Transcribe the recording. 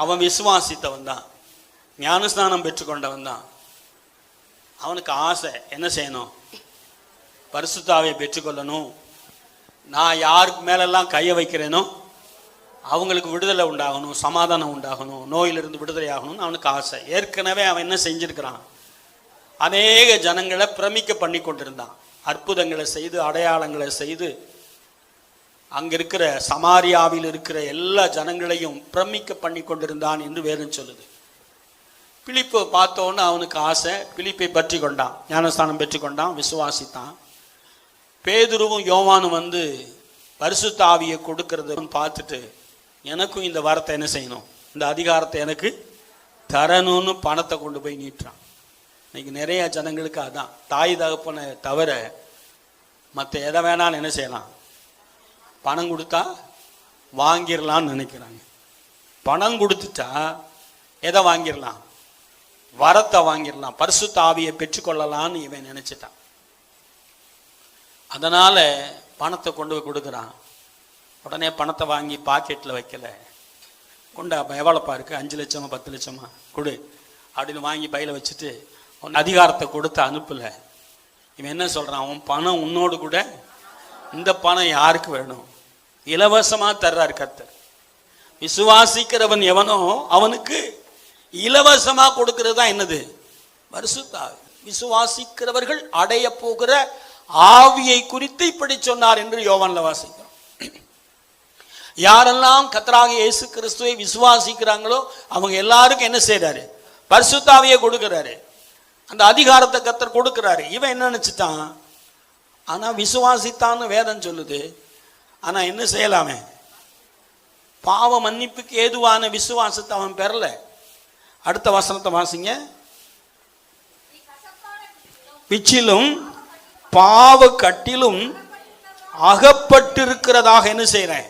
அவன் விசுவாசித்தவன் தான் ஞானஸ்நானம் பெற்றுக்கொண்டவன் தான் அவனுக்கு ஆசை என்ன செய்யணும்? பரிசுத்தாவை பெற்றுக்கொள்ளணும். நான் யாருக்கு மேலெல்லாம் கையை வைக்கிறேனோ அவங்களுக்கு விடுதலை உண்டாகணும் சமாதானம் உண்டாகணும் நோயிலிருந்து விடுதலை ஆகணும்னு அவனுக்கு ஆசை. ஏற்கனவே அவன் என்ன செஞ்சிருக்கிறான்? அநேக ஜனங்களை பிரமிக்க பண்ணி கொண்டிருந்தான் அற்புதங்களை செய்து அடையாளங்களை செய்து அங்க இருக்கிற சமாரியாவில் இருக்கிற எல்லா ஜனங்களையும் பிரமிக்க பண்ணி கொண்டிருந்தான் என்று வேதம் சொல்லுது. பிழிப்பை பார்த்தோன்னு அவனுக்கு ஆசை பிலிப்பை பற்றி கொண்டான் ஞானஸ்தானம் பெற்று கொண்டான் விசுவாசித்தான். பேதுருவும் யோவானும் வந்து பரிசுத்தாவியை கொடுக்கறதுன்னு பார்த்துட்டு எனக்கும் இந்த வரத்தை என்ன செய்யணும்? இந்த அதிகாரத்தை எனக்கு தரணும்னு பணத்தை கொண்டு போய் நீட்டுறான். இன்னைக்கு நிறைய ஜனங்களுக்கு அதான் தாய் தகப்பனை தவிர மற்ற எதை வேணாலும் என்ன செய்யலாம்? பணம் கொடுத்தா வாங்கிடலாம்னு நினைக்கிறாங்க. பணம் கொடுத்துட்டா எதை வாங்கிடலாம் வரத்தை வாங்கிடலாம் பரிசு தாவியை பெற்றுக்கொள்ளலாம்னு இவன் நினைச்சிட்டான். அதனால பணத்தை கொண்டு போய் கொடுக்குறான். உடனே பணத்தை வாங்கி பாக்கெட்டில் வைக்கல. கொண்டா எவ்வளோப்பா இருக்கு? அஞ்சு லட்சமா பத்து லட்சமா? கொடு. அப்படின்னு வாங்கி பையில வச்சுட்டு உன் அதிகாரத்தை கொடுத்து அனுப்பலை. இவன் என்ன சொல்கிறான் அவன் பணம் உன்னோடு கூட இந்த பணம் யாருக்கு வேணும்? இலவசமாக தர்றார் கர்த்தர். விசுவாசிக்கிறவன் எவனோ அவனுக்கு இலவசமாக கொடுக்கறது தான் என்னது? வருஷத்தா விசுவாசிக்கிறவர்கள் அடைய போகிற ஆவியை குறித்து இப்படி சொன்னார் என்று யோவான்ல வாசிக்கிறோம். யாரெல்லாம் கத்தராக இயேசு கிறிஸ்துவை விசுவாசிக்கிறாங்களோ அவங்க எல்லாருக்கும் என்ன செய்கிறாரு பரிசுத்தாவையே கொடுக்குறாரு. அந்த அதிகாரத்தை கத்தர் கொடுக்குறாரு. இவன் என்ன நினச்சிட்டான்? ஆனால் விசுவாசித்தான்னு வேதம் சொல்லுது. ஆனால் என்ன செய்யலாமே? பாவ மன்னிப்புக்கு ஏதுவான விசுவாசத்தை அவன் பெறல. அடுத்த வசனத்தை வாசிங்க. பிச்சிலும் பாவ கட்டிலும் அகப்பட்டிருக்கிறதாக என்ன செய்கிறேன்